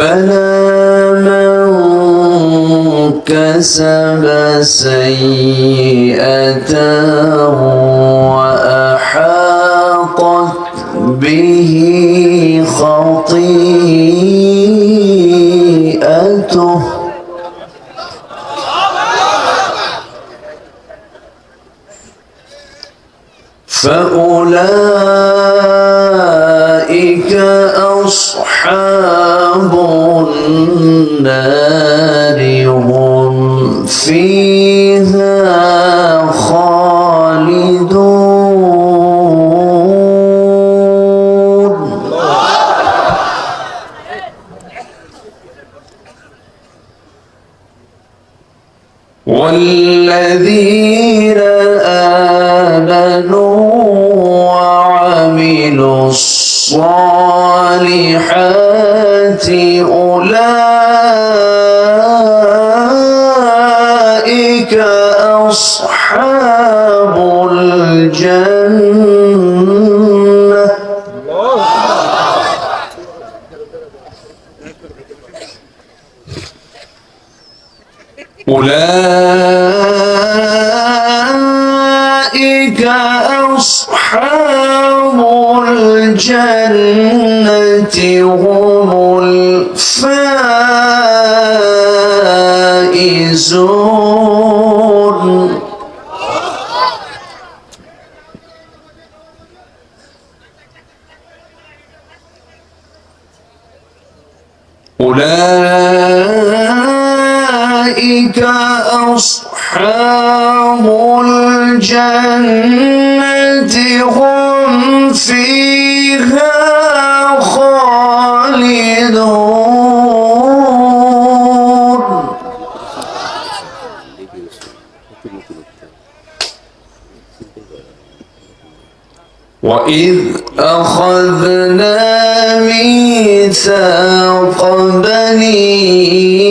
بلى من كسب سيئة وأحاطت والذين أولئك أصحاب الجنة هم الفائزون أولئك أصحاب الجنة هم فيها خالدون. وإذ أخذنا ميثاق بني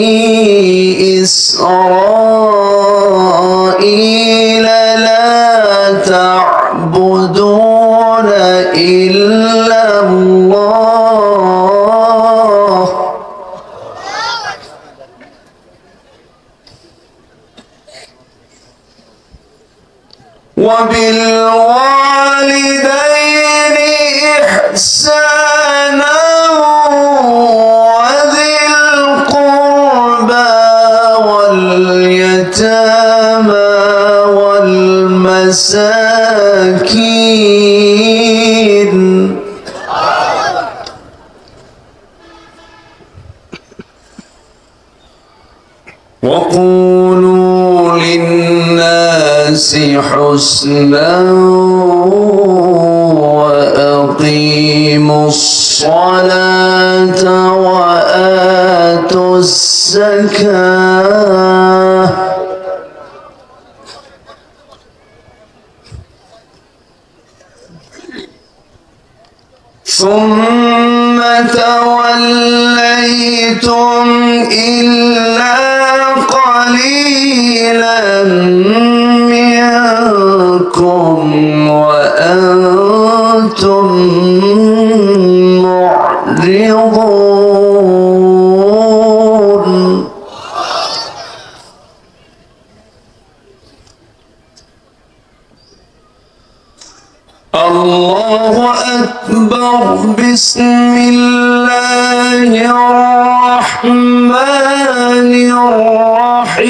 وبالوالدين إحسانا للناس حسنا وأقيموا الصلاة وآتوا الزكاة. ثم توليتم إلا قليلا. وأنتم معرضون. الله أكبر. بسم الله الرحمن الرحيم.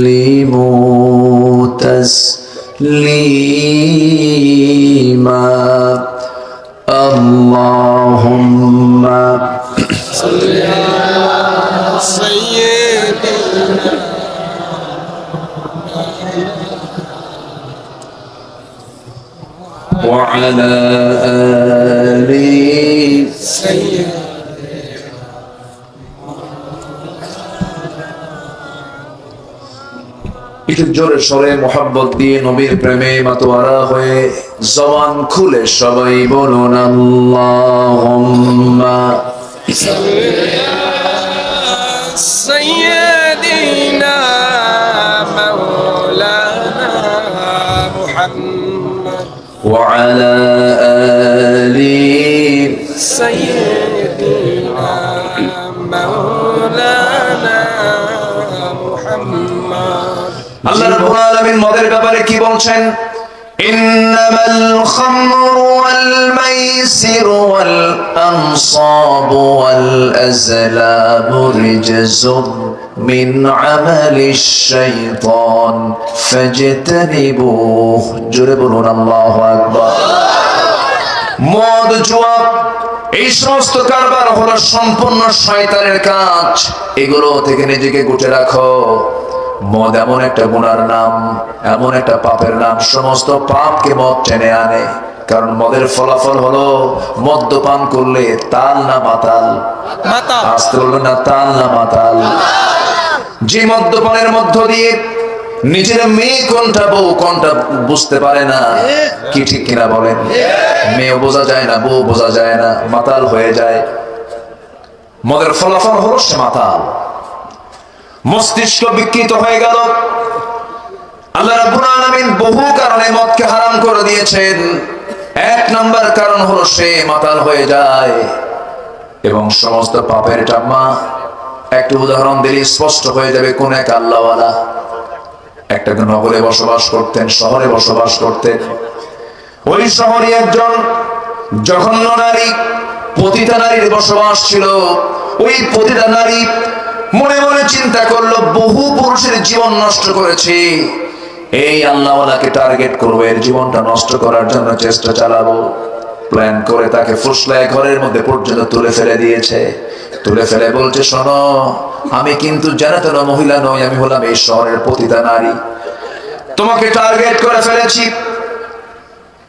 وعلى آل سيدنا একটু জোরে সরে মোহাম্মত দিয়ে নবীর প্রেমে মাতোয়ারা হয়ে জবান খুলে সবাই বলুন আল্লাহুম্মা سيدنا مولانا محمد وعلى آل سيدنا مولانا محمد আল্লাহ রাব্বুল আলামিন মদের ব্যাপারে কি বলছেন إنما الخمر والميسر والأنصاب والأزلام رجز من عمل الشيطان فاجتنبوه جربون الله أكبر মদ জুয়া এই সমস্ত কারবার হলো সম্পূর্ণ শয়তানের কাজ এগুলো থেকে নিজেকে গুটে রাখো মদ এমন একটা গুনার নাম এমন একটা পাপের নাম সমস্ত পাপকে মদ টেনে আনে কারণ মদের ফলাফল হলো মদ্যপান করলে তাল না মাতাল। মাতা আসতে বলল না তাল না মাতাল। যে মদ্যপানের মধ্য দিয়ে নিজের মেয়ে কোনটা বউ কোনটা বুঝতে পারে না কি ঠিক কিনা বলেন? মেয়ে বোঝা যায় না বউ বোঝা যায় না মাতাল হয়ে যায়। মদের ফলাফল হলো সে মাতাল। মস্তিষ্ক বিকৃত হয়ে গেল। আল্লাহ রাব্বুল আলামিন বহু কারণে মদকে হারাম করে দিয়েছেন। নাম্বার কারণ হলো সে মাতাল হয়ে যায়। এবং সমস্ত পাপের টাম্মা একটা উদাহরণ দিলে স্পষ্ট হয়ে যাবে কোন এক আল্লাহওয়ালা। একটা নগরে বসবাস করতেন, শহরে বসবাস করতেন। ওই শহরে একজন জঘন্য নারী, পতিতা নারীর বসবাস ছিল। ওই পতিতা নারী মনে মনে চিন্তা করল, বহু পুরুষের জীবন নষ্ট করেছে। এই আল্লাহওয়ালাকে টার্গেট করব, এর জীবনটা নষ্ট করার জন্য চেষ্টা চালাবো। প্ল্যান করে তাকে ফুসলায় ঘরের মধ্যে পর্যন্ত তুলে ফেলে দিয়েছে। তুলে ফেলে বলছে, শোনো, আমি কিন্তু জানাতেন মহিলা নই, আমি হলাম এই শহরের পতিতা নারী। তোমাকে টার্গেট করে ফেলেছি।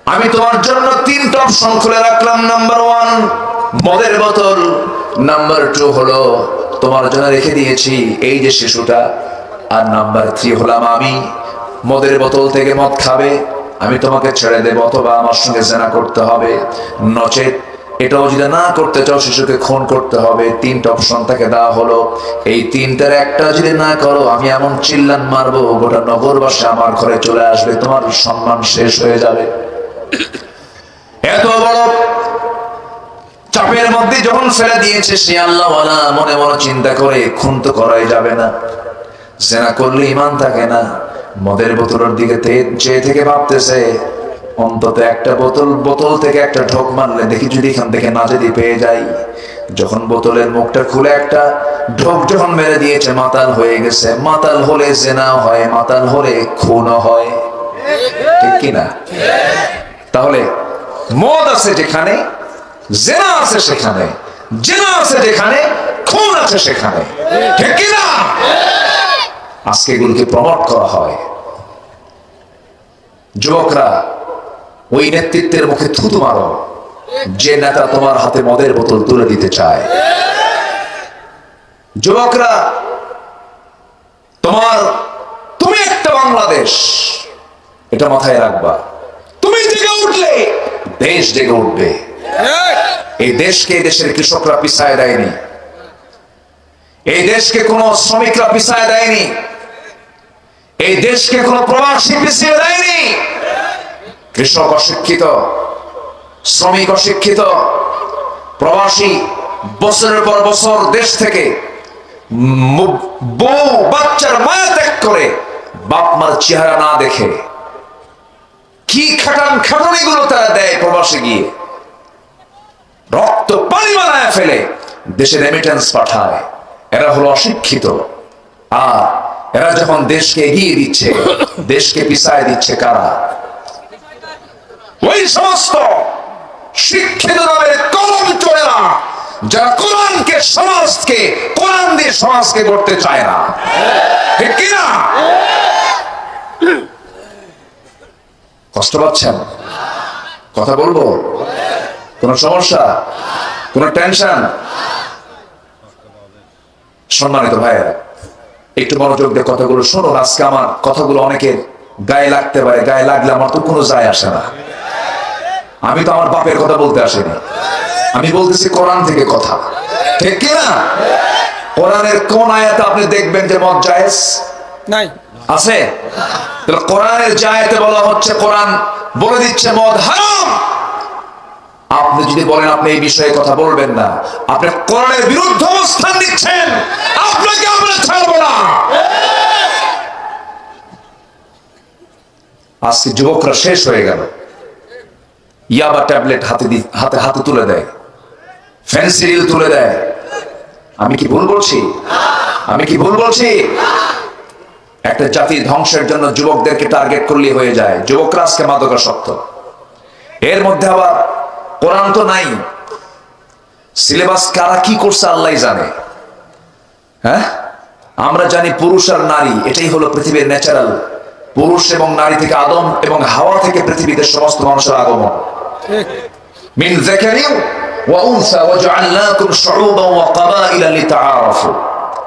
আমি তোমার জন্য তিনটা অপশন খুলে রাখলাম, নাম্বার ওয়ান মদের বোতল, নাম্বার টু হলো তোমার জন্য রেখে দিয়েছি এই যে শিশুটা, আর নাম্বার থ্রি হলাম আমি। মদের বোতল থেকে মদ খাবে, আমি তোমাকে ছেড়ে দেবো, অথবা আমার সঙ্গে জেনা করতে হবে। নচেত এটাও যদি না করতে চাও, শিশুকে খুন করতে হবে। তিনটা অপশন তাকে দেওয়া হলো। এই তিনটার একটা যদি না করো, আমি এমন চিল্লান মারবো, গোটা নগরবাসী আমার ঘরে চলে আসবে, তোমার সম্মান শেষ হয়ে যাবে। এত বড় চাপের মধ্যে যখন ফেলে দিয়েছে, সে আল্লাহ মনে মনে চিন্তা করে, খুন তো করাই যাবে না। জেনা করলে ইমান থাকে না। মদের বোতলের দিকে চেয়ে থেকে ভাবতেছে, অন্তত একটা বোতল বোতল থেকে একটা ঢোক মারলে দেখি যদি এখান থেকে না যদি পেয়ে যাই। যখন বোতলের মুখটা খুলে একটা ঢোক যখন মেরে দিয়েছে, মাতাল হয়ে গেছে। মাতাল হলে জেনাও হয়, মাতাল হলে খুনও হয়। ঠিক কিনা তাহলে মদ আছে যেখানে, জেনা আছে সেখানে, জেনা আছে যেখানে, খুন আছে সেখানে। ঠিক কি না? আজকে এগুলোকে প্রমোট করা হয়। যুবকরা ওই নেতৃত্বের মুখে থুতু মারো, যে নেতা তোমার হাতে মদের বোতল তুলে দিতে চায়। যুবকরা, তোমার, তুমি একটা বাংলাদেশ, এটা মাথায় রাখবা। তুমি জেগে উঠলে, দেশ জেগে উঠবে। এই দেশকে দেশের কৃষকরা পিছায় দেয়নি। এই দেশকে কোনো শ্রমিকরা পিছায় দেয়নি। এই দেশকে কোনো প্রবাসী পিছিয়ে দেয়নি। কৃষক অশিক্ষিত, শ্রমিক অশিক্ষিত, প্রবাসী বছরের পর বছর দেশ থেকে বউ বাচ্চার মায়া ত্যাগ করে বাপ মার চেহারা না দেখে কি খাটান খাটানি গুলো তারা দেয় প্রবাসে গিয়ে? রক্ত পানি বানায় ফেলে, দেশে রেমিটেন্স পাঠায়। এরা হলো অশিক্ষিত। আর এরা যখন দেশকে এগিয়ে দিচ্ছে, দেশকে পিছায় দিচ্ছে কারা? ওই সমস্ত শিক্ষিত নামের কলম চোরেরা, যারা কোরআনকে, সমাজকে, কোরআন দিয়ে সমাজকে গড়তে চায় না। ঠিক কিনা? কষ্ট পাচ্ছেন? কথা বলব? কোনো সমস্যা? কোনো টেনশন? সম্মানিত ভাইয়েরা একটু মনোযোগ দিয়ে কথাগুলো শোনো আজকে আমার কথাগুলো অনেকের গায়ে লাগতে পারে গায়ে লাগলে আমার তো কোনো যায় আসে না। আমি তো আমার বাপের কথা বলতে আসিনি। আমি বলতেছি কোরআন থেকে কথা। ঠিক কিনা কোরআনের কোন আয়াতে আপনি দেখবেন যে মত জায়েজ? নাই। আছে? তাহলে কোরআনের জায়তে বলা হচ্ছে কোরআন বলে দিচ্ছে মদ হারাম। আপনি যদি বলেন, আপনি এই বিষয়ে কথা বলবেন না। আপনি কোরআনের বিরুদ্ধে অবস্থান নিচ্ছেন। আপনাকে আমরা ছাড়বো না। আজকে যুবকরা শেষ হয়ে গেল। ইয়াবা ট্যাবলেট হাতে হাতে হাতে তুলে দেয়। ফেন্সিডিল তুলে দেয়। আমি কি ভুল বলছি? আমি কি ভুল বলছি? একটা জাতি ধ্বংসের জন্য যুবকদেরকে টার্গেট করলে হয়ে যায়। যুবকরা আজকে মাদকাসক্ত। এর মধ্যে আবার কোরআন তো নাই। সিলেবাস কারা কি করছে আল্লাহ জানে। হ্যাঁ? আমরা জানি পুরুষ আর নারী, এটাই হলো পৃথিবীর ন্যাচারাল পুরুষ এবং নারী থেকে আদম এবং হাওয়া থেকে পৃথিবীতে সমস্ত মানুষের আগমন। মিন ওয়া উনসা ওয়া জাআলনাকুম শুউবা ওয়া ক্বাবাইলা লিতাআরাফু।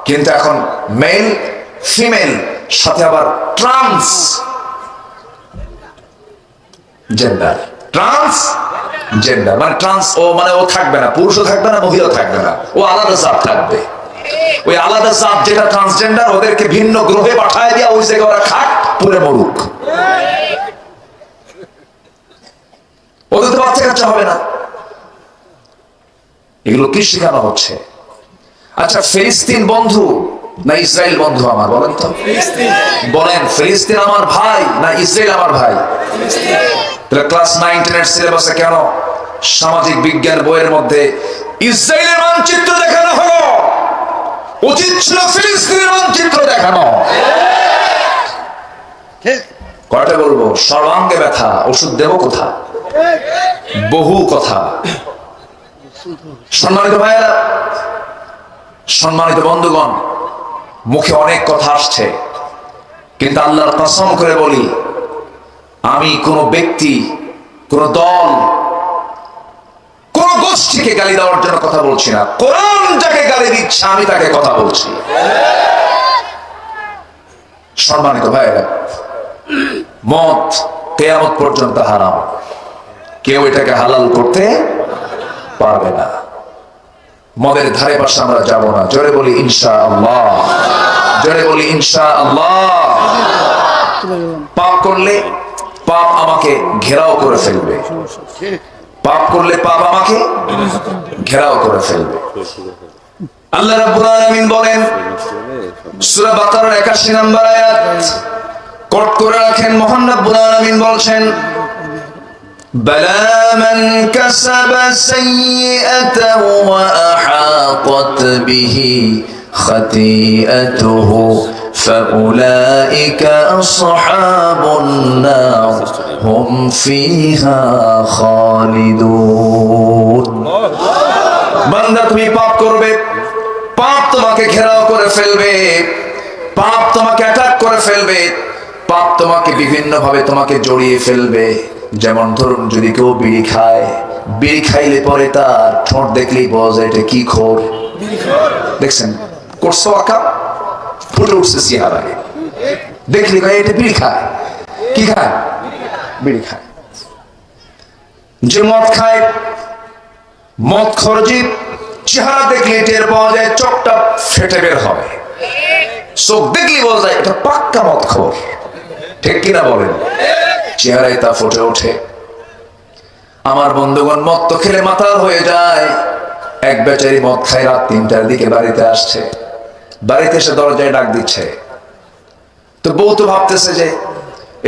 কিন্তু এখন মেল ফিমেল সাথে আবার ট্রান্স জেন্ডার ট্রান্স জেন্ডার মানে ট্রান্স ও মানে ও থাকবে না পুরুষও থাকবে না মহিলাও থাকবে না ও আলাদা জাত থাকবে। ওই আলাদা জাত যেটা ট্রান্সজেন্ডার ওদেরকে ভিন্ন গ্রহে পাঠায় দিয়া ওই জায়গায় ওরা খাক পুরে মরুক। ওদের তো বাচ্চা কাচ্চা হবে না। এগুলো কি শেখানো হচ্ছে? আচ্ছা ফিলিস্তিন বন্ধু না ইসরায়েল বন্ধু আমার বলেন তো? বলেন ফিলিস্তিন আমার ভাই না ইসরায়েল আমার ভাই? তাহলে ক্লাস নাইন টেনের সিলেবাসে কেন সামাজিক বিজ্ঞান বইয়ের মধ্যে ইসরায়েলের মানচিত্র দেখানো হলো? উচিত ছিল ফিলিস্তিনের মানচিত্র দেখানো। কয়টা বলব? সর্বাঙ্গে ব্যথা ওষুধ দেব কোথা বহু কথা। সম্মানিত ভাইয়েরা সম্মানিত বন্ধুগণ মুখে অনেক কথা আসছে কিন্তু আল্লাহর কসম করে বলি আমি কোন ব্যক্তি, কোন দল, কোন গোষ্ঠীকে গালি দেওয়ার জন্য কথা বলছি না। কোরআন যাকে গালি দিচ্ছে, আমি তাকে কথা বলছি। সম্মানিত ভাইয়েরা, মদ কেয়ামত পর্যন্ত হারাম। কেউ এটাকে হালাল করতে পারবে না। মদের ধারে পাশে আমরা যাব না। জোরে বলি ইনশা আল্লাহ জোরে বলি ইনশা আল্লাহ পাপ করলে পাপ আমাকে ঘেরাও করে ফেলবে পাপ করলে পাপ আমাকে ঘেরাও করে ফেলবে আল্লাহ রাব্বুল আলামিন বলেন সূরা বাকারার 81 নম্বর আয়াত কোট করে রাখেন মহান রাব্বুল আলামিন বলছেন بلى من كسب سيئة وأحاطت به خطيئته فأولئك أصحاب النار هم فيها خالدون বান্দা তুমি পাপ করবে পাপ তোমাকে ঘেরাও করে ফেলবে পাপ তোমাকে অ্যাটাক করে ফেলবে পাপ তোমাকে বিভিন্ন ভাবে তোমাকে জড়িয়ে ফেলবে যেমন ধরুন যদি কেউ বিড়ি খায় বিড়ি খাইলে পরে তার ঠোঁট দেখলেই বোঝা যায় এটা কি খোর দেখছেন করছো আঁকা ফুটে উঠছে চেহারায় দেখলি ভাই এটা বিড়ি খায়। কি খায়? বিড়ি খায়। যে মদ খায়, মদ খরজি চেহারা দেখলে টের পাওয়া যায়, চোখটা ফেটে বের হবে। চোখ দেখলে যায়, এটা পাক্কা মদ খবর। ঠিক কিনা বলেন? চেহারায় তা ফুটে ওঠে। আমার বন্ধুগণ, মদ তো খেলে মাতাল হয়ে যায়। এক বেচারি মদ খায়, রাত তিনটার দিকে বাড়িতে আসছে। বাড়িতে এসে দরজায় ডাক দিচ্ছে। তো বউ তো ভাবতেছে যে,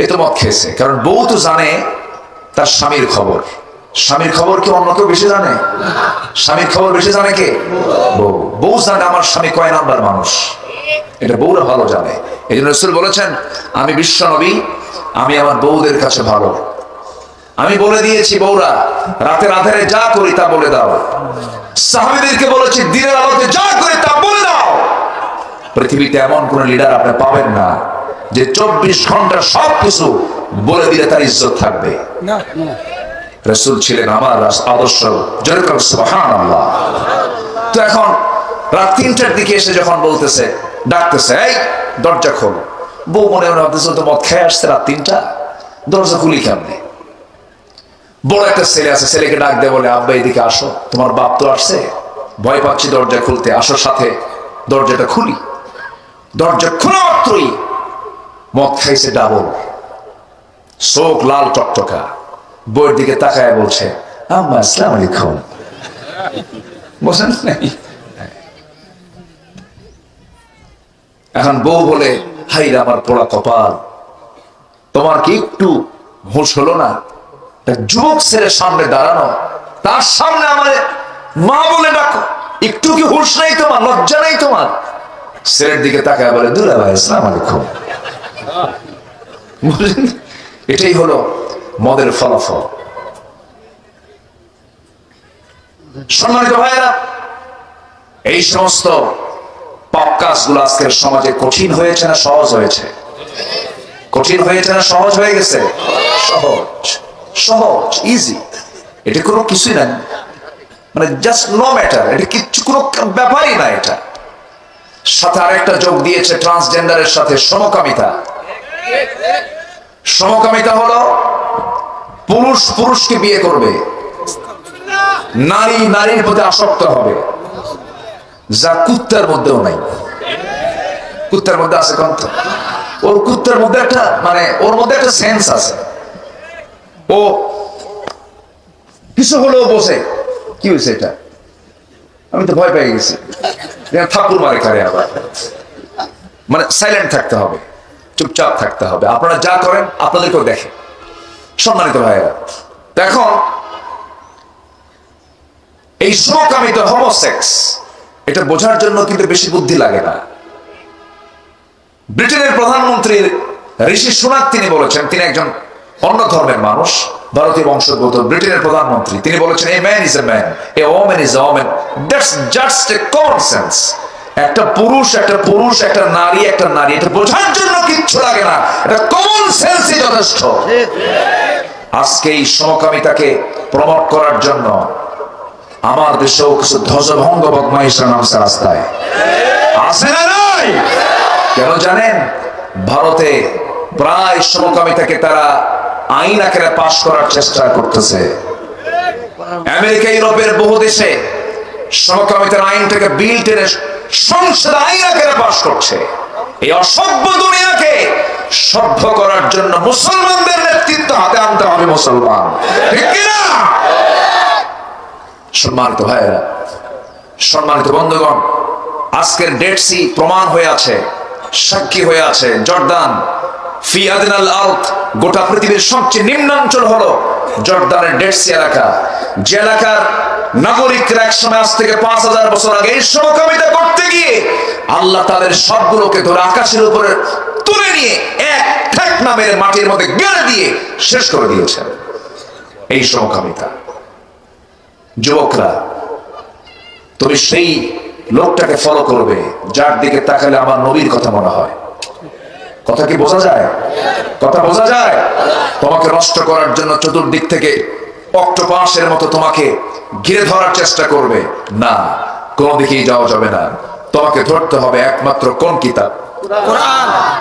এ তো মদ খেয়েছে। কারণ বউ তো জানে তার স্বামীর খবর। স্বামীর খবর কি অন্য কেউ বেশি জানে? স্বামীর খবর বেশি জানে কে? বউ। বউ জানে আমার স্বামী কয় নাম্বার মানুষ। এটা বউরা ভালো জানে। এই জন্য রসুল বলেছেন, আমি বিশ্ব নবী আমি আমার বউদের কাছে ভালো। আমি বলে দিয়েছি বউরা রাতের আধারে যা করি তা বলে দাও। সাহাবিদেরকে বলেছি, দিনের আলোতে যা করি তা বলে দাও। পৃথিবীতে এমন কোন লিডার আপনি পাবেন না যে চব্বিশ ঘণ্টা সব কিছু বলে দিলে তার ইজ্জত থাকবে। রসুল ছিলেন আমার আদর্শ আল্লাহ তো এখন রাত তিনটার দিকে এসে যখন বলতেছে ডাকতেছে এই দরজা খোল। বউ মনে মনে ভাবতেছে তো মদ খেয়ে আসছে রাত তিনটা। দরজা খুলি কেমনে? বড় একটা ছেলে আছে ছেলেকে ডাক দেয় বলে আব্বা এদিকে আসো তোমার বাপ তো আসছে। ভয় পাচ্ছি দরজা খুলতে আসো সাথে দরজাটা খুলি। দরজা খোলা মাত্রই। মদ খাইছে ডাবল। চোখ লাল টকটকা বইয়ের দিকে তাকায় বলছে, আম্মা, আসসালাম আলাইকুম। বোঝেন নাই? এখন বউ বলে, হাই আমার পোড়া কপাল। তোমার কি একটু হুঁশ হলো না? যুবক ছেলের সামনে দাঁড়ানো। তার সামনে আমার মা বলে ডাকো। একটু কি হুঁশ নেই তোমার? লজ্জা নেই ছেলের দিকে তাকায় বলে, দুলা ভাই, আসসালাম আলাইকুম। বুঝলেন? এটাই হলো মদের ফলাফল। সম্মানিত ভাইয়েরা, এই সমস্ত পাপ কাজগুলো আজকের সমাজে কঠিন হয়েছে না সহজ হয়েছে? কঠিন হয়েছে না সহজ হয়ে গেছে? সহজ। সহজ ইজি এটা কোনো কিছুই না মানে জাস্ট নো ম্যাটার এটা কিচ্ছু, কোনো ব্যাপারই না এটা। সাথে আরেকটা যোগ দিয়েছে ট্রান্সজেন্ডারের সাথে সমকামিতা। সমকামিতা হলো পুরুষ পুরুষকে বিয়ে করবে। নারী নারীর প্রতি আসক্ত হবে। যা কুত্তার মধ্যেও নাই। কুত্তার মধ্যে আছে কন্ত ওর কুত্তার মধ্যে একটা মানে ওর মধ্যে একটা সেন্স আছে। ও কিছু হলেও বসে কি হয়েছে এটা? আমি তো ভয় পেয়ে গেছি। ঠাকুর মারে কারে আবার। মানে সাইলেন্ট থাকতে হবে, চুপচাপ থাকতে হবে। আপনারা যা করেন, আপনাদেরকেও দেখে সম্মানিত ভাইয়েরা এখন এই সমকামিত হোমোসেক্স এটা বোঝার জন্য কিন্তু বেশি বুদ্ধি লাগে না। ব্রিটেনের প্রধানমন্ত্রী ঋষি সুনাক তিনি বলেছেন, তিনি একজন অন্য ধর্মের মানুষ। ভারতীয় বংশোদ্ভূত ব্রিটেনের প্রধানমন্ত্রী। তিনি বলেছেন a man is a man a woman is woman that's just a common sense একটা পুরুষ একটা পুরুষ, একটা নারী একটা নারী, এটা বোঝার জন্য কিচ্ছু লাগে না। এটা কমন সেন্সই যথেষ্ট। আজকে এই সমকামিতাকে প্রমোট করার জন্য আমার দেশেও কিছু ধ্বজভঙ্গ বদমাইশরা নামছে রাস্তায়। আছে না নাই? কেন জানেন? ভারতে প্রায় সমকামিতাকে তারা আইন আকারে পাশ করার চেষ্টা করতেছে। আমেরিকা ইউরোপের বহু দেশে সমকামিতার আইনটাকে বিল টেনে সংসদ আইন আকারে পাশ করছে। এই অসভ্য দুনিয়াকে সভ্য করার জন্য মুসলমানদের নেতৃত্ব হাতে আনতে হবে মুসলমান। ঠিক কিনা? সম্মানিত ভাইয়েরা, সম্মানিত বন্ধুগণ, আজকের ডেড সি প্রমাণ হয়ে আছে, সাক্ষী হয়ে আছে, জর্দান। ফি আদিনাল আউট গোটা পৃথিবীর সবচেয়ে নিম্নাঞ্চল হলো জর্দানের ডেড সি এলাকা। যে এলাকার নাগরিকরা এক আজ থেকে পাঁচ হাজার বছর আগে এই সমকামিতা করতে গিয়ে আল্লাহ তাদের সবগুলোকে ধরে আকাশের উপরে তুলে নিয়ে এক ঠেক নামের মাটির মধ্যে গেড়ে দিয়ে শেষ করে দিয়েছেন। এই সমকামিতা। যুবকরা, তুমি সেই লোকটাকে ফলো করবে, যার দিকে তাকালে আমার নবীর কথা মনে হয়। কথা কি বোঝা যায়? কথা বোঝা যায়? তোমাকে নষ্ট করার জন্য চতুর্দিক থেকে অক্টোপাসের মতো তোমাকে ঘিরে ধরার চেষ্টা করবে। না, কোনো দিকেই যাওয়া যাবে না। তোমাকে ধরতে হবে একমাত্র কোন কিতাব?